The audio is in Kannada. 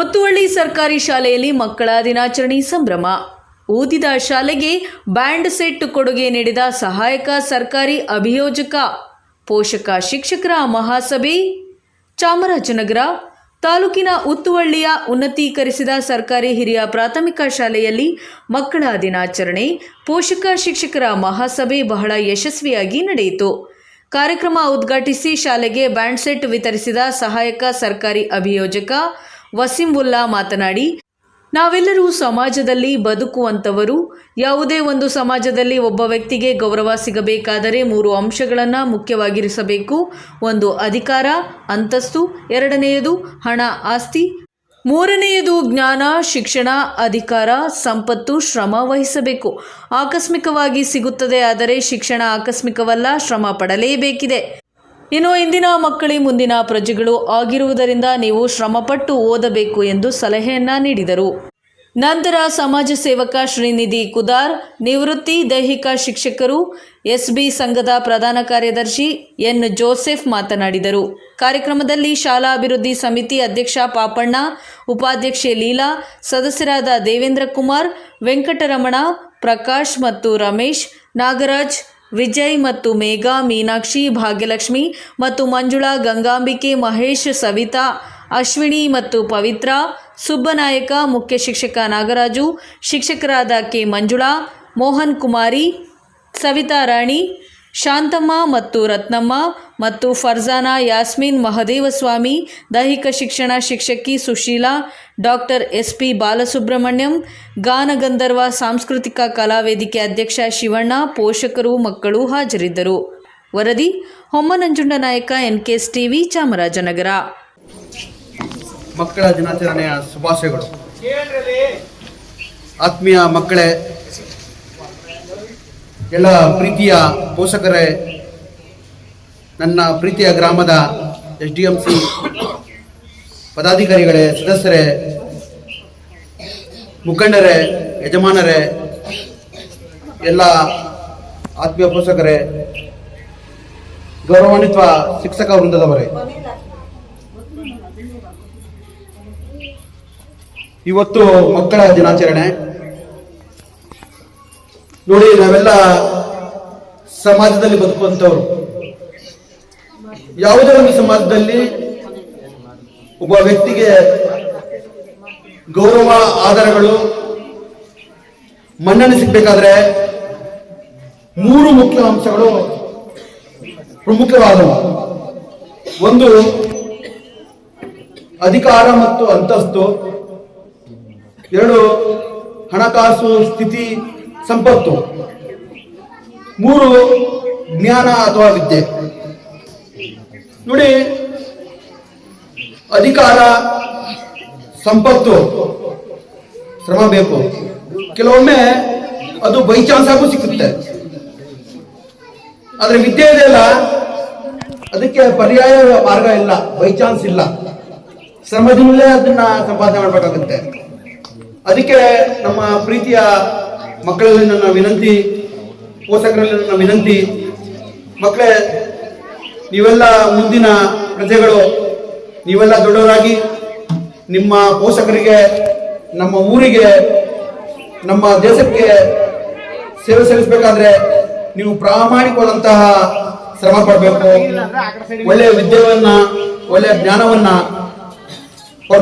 ಒತ್ತುವಳ್ಳಿ ಸರ್ಕಾರಿ ಶಾಲೆಯಲ್ಲಿ ಮಕ್ಕಳ ದಿನಾಚರಣೆ ಸಂಭ್ರಮ. ಓದಿದ ಶಾಲೆಗೆ ಬ್ಯಾಂಡ್ ಸೆಟ್ ಕೊಡುಗೆ ನೀಡಿದ ಸಹಾಯಕ ಸರ್ಕಾರಿ ಅಭಿಯೋಜಕ, ಪೋಷಕ ಶಿಕ್ಷಕರ ಮಹಾಸಭೆ, ಚಾಮರಾಜನಗರ ತಾಲೂಕಿನ ಉತ್ತುವಳ್ಳಿಯ ಉನ್ನತೀಕರಿಸಿದ ಸರ್ಕಾರಿ ಹಿರಿಯ ಪ್ರಾಥಮಿಕ ಶಾಲೆಯಲ್ಲಿ ಮಕ್ಕಳ ದಿನಾಚರಣೆ, ಪೋಷಕ ಶಿಕ್ಷಕರ ಮಹಾಸಭೆ ಬಹಳ ಯಶಸ್ವಿಯಾಗಿ ನಡೆಯಿತು. ಕಾರ್ಯಕ್ರಮ ಉದ್ಘಾಟಿಸಿ ಶಾಲೆಗೆ ಬ್ಯಾಂಡ್ ಸೆಟ್ ವಿತರಿಸಿದ ಸಹಾಯಕ ಸರ್ಕಾರಿ ಅಭಿಯೋಜಕ ವಸೀಂವುಲ್ಲಾ ಮಾತನಾಡಿ, ನಾವೆಲ್ಲರೂ ಸಮಾಜದಲ್ಲಿ ಬದುಕುವಂಥವರು. ಯಾವುದೇ ಒಂದು ಸಮಾಜದಲ್ಲಿ ಒಬ್ಬ ವ್ಯಕ್ತಿಗೆ ಗೌರವ ಸಿಗಬೇಕಾದರೆ ಮೂರು ಅಂಶಗಳನ್ನು ಮುಖ್ಯವಾಗಿರಿಸಬೇಕು. ಒಂದು, ಅಧಿಕಾರ. ಅಂತಸ್ತು. ಎರಡನೆಯದು, ಹಣ ಆಸ್ತಿ. ಮೂರನೆಯದು, ಜ್ಞಾನ, ಶಿಕ್ಷಣ, ಅಧಿಕಾರ, ಸಂಪತ್ತು, ಶ್ರಮ ವಹಿಸಬೇಕು. ಆಕಸ್ಮಿಕವಾಗಿ ಸಿಗುತ್ತದೆ ಆದರೆ ಶಿಕ್ಷಣ ಆಕಸ್ಮಿಕವಲ್ಲ, ಶ್ರಮ ಪಡಲೇಬೇಕಿದೆ. ಇನ್ನು ಇಂದಿನ ಮಕ್ಕಳಿ ಮುಂದಿನ ಪ್ರಜೆಗಳು ಆಗಿರುವುದರಿಂದ ನೀವು ಶ್ರಮಪಟ್ಟು ಓದಬೇಕು ಎಂದು ಸಲಹೆಯನ್ನ ನೀಡಿದರು. ನಂತರ ಸಮಾಜ ಸೇವಕ ಶ್ರೀನಿಧಿ ಕುದಾರ್, ನಿವೃತ್ತಿ ದೈಹಿಕ ಶಿಕ್ಷಕರು, ಎಸ್ಬಿ ಸಂಘದ ಪ್ರಧಾನ ಕಾರ್ಯದರ್ಶಿ ಎನ್. ಜೋಸೆಫ್ ಮಾತನಾಡಿದರು. ಕಾರ್ಯಕ್ರಮದಲ್ಲಿ ಶಾಲಾ ಅಭಿವೃದ್ಧಿ ಸಮಿತಿ ಅಧ್ಯಕ್ಷ ಪಾಪಣ್ಣ, ಉಪಾಧ್ಯಕ್ಷೆ ಲೀಲಾ, ಸದಸ್ಯರಾದ ದೇವೇಂದ್ರ ಕುಮಾರ್, ವೆಂಕಟರಮಣ, ಪ್ರಕಾಶ್ ಮತ್ತು ರಮೇಶ್, ನಾಗರಾಜ್ ವಿಜಯ್ ಮತ್ತು ಮೇಘಾ, ಮೀನಾಕ್ಷಿ, ಭಾಗ್ಯಲಕ್ಷ್ಮಿ ಮತ್ತು ಮಂಜುಳಾ, ಗಂಗಾಂಬಿಕೆ, ಮಹೇಶ್, ಸವಿತಾ, ಅಶ್ವಿನಿ ಮತ್ತು ಪವಿತ್ರ, ಸುಬ್ಬನಾಯಕ, ಮುಖ್ಯ ಶಿಕ್ಷಕ ನಾಗರಾಜು, ಶಿಕ್ಷಕರಾದ ಕೆ. ಮಂಜುಳಾ, ಮೋಹನ್ ಕುಮಾರಿ, ಸವಿತಾ ರಾಣಿ, ಶಾಂತಮ್ಮ ಮತ್ತು ರತ್ನಮ್ಮ ಮತ್ತು ಫರ್ಜಾನಾ, ಯಾಸ್ಮಿನ್, ಮಹದೇವಸ್ವಾಮಿ, ದೈಹಿಕ ಶಿಕ್ಷಣ ಶಿಕ್ಷಕಿ Susheela doctor S P Balasubrahmanyam ಗಾನಗಂಧರ್ವ ಸಾಂಸ್ಕೃತಿಕ ಕಲಾವೇದಿಕೆ ಅಧ್ಯಕ್ಷ ಶಿವಣ್ಣ, ಪೋಷಕರು, ಮಕ್ಕಳು ಹಾಜರಿದ್ದರು. ವರದಿ, ಹೊಮ್ಮನಂಜುಂಡ ನಾಯಕ ಎನ್ ಕೆಸ್ ಟಿವಿ ಚಾಮರಾಜನಗರ. ಮಕ್ಕಳ ದಿನಾಚರಣೆಯ ಶುಭಾಶಯಗಳು. ಆತ್ಮೀಯ ಮಕ್ಕಳೇ, ಎಲ್ಲ ಪ್ರೀತಿಯ ಪೋಷಕರೇ, ನನ್ನ ಪ್ರೀತಿಯ ಗ್ರಾಮದ ಎಸ್ ಡಿ ಎಂ ಸಿ ಪದಾಧಿಕಾರಿಗಳೇ, ಸದಸ್ಯರೇ, ಮುಖಂಡರೇ, ಯಜಮಾನರೇ, ಎಲ್ಲ ಆತ್ಮೀಯ ಪೋಷಕರೇ, ಗೌರವಾನ್ವಿತ ಶಿಕ್ಷಕ ವೃಂದದವರೇ. ಇವತ್ತು ಮಕ್ಕಳ ದಿನಾಚರಣೆ. ನೋಡಿ, ನಾವೆಲ್ಲ ಸಮಾಜದಲ್ಲಿ ಬದುಕುವಂಥವ್ರು. ಯಾವುದೇ ಒಂದು ಸಮಾಜದಲ್ಲಿ ಒಬ್ಬ ವ್ಯಕ್ತಿಗೆ ಗೌರವ ಆಧಾರಗಳು ಮನ್ನಣೆ ಸಿಗ್ಬೇಕಾದ್ರೆ ಮೂರು ಮುಖ್ಯ ಅಂಶಗಳು ಪ್ರಮುಖವಾದವು. ಒಂದು, ಅಧಿಕಾರ ಮತ್ತು ಅಂತಸ್ತು. ಎರಡು, ಹಣಕಾಸು, ಸ್ಥಿತಿ, ಸಂಪತ್ತು. ಮೂರು, ಜ್ಞಾನ ಅಥವಾ ವಿದ್ಯೆ. ನೋಡಿ ಅಧಿಕಾರ, ಸಂಪತ್ತು, ಶ್ರಮ ಬೇಕು. ಕೆಲವೊಮ್ಮೆ ಅದು ಬೈ ಚಾನ್ಸ್ ಆಗೂ ಸಿಕ್ಕುತ್ತೆ. ಆದ್ರೆ ವಿದ್ಯೆ ಇದೆಯಲ್ಲ ಅದಕ್ಕೆ ಪರ್ಯಾಯ ಮಾರ್ಗ ಇಲ್ಲ, ಬೈ ಚಾನ್ಸ್ ಇಲ್ಲ. ಶ್ರಮದಿಂದಲೇ ಅದನ್ನ ಸಂಪಾದನೆ ಮಾಡಬೇಕಾಗುತ್ತೆ. ಅದಕ್ಕೆ ನಮ್ಮ ಪ್ರೀತಿಯ ಮಕ್ಕಳಲ್ಲಿ ನನ್ನ ವಿನಂತಿ, ಪೋಷಕರಲ್ಲಿ ನನ್ನ ವಿನಂತಿ, ಮಕ್ಕಳೇ, ನೀವೆಲ್ಲ ಮುಂದಿನ ಪ್ರಜೆಗಳು ನೀವೆಲ್ಲ ದೊಡ್ಡವರಾಗಿ ನಿಮ್ಮ ಪೋಷಕರಿಗೆ, ನಮ್ಮ ಊರಿಗೆ, ನಮ್ಮ ದೇಶಕ್ಕೆ ಸೇವೆ ಸಲ್ಲಿಸಬೇಕಾದ್ರೆ ನೀವು ಪ್ರಾಮಾಣಿಕವಾದಂತಹ ಶ್ರಮ ಪಡಬೇಕು. ಒಳ್ಳೆಯ ವಿದ್ಯೆಯನ್ನ, ಒಳ್ಳೆಯ ಜ್ಞಾನವನ್ನ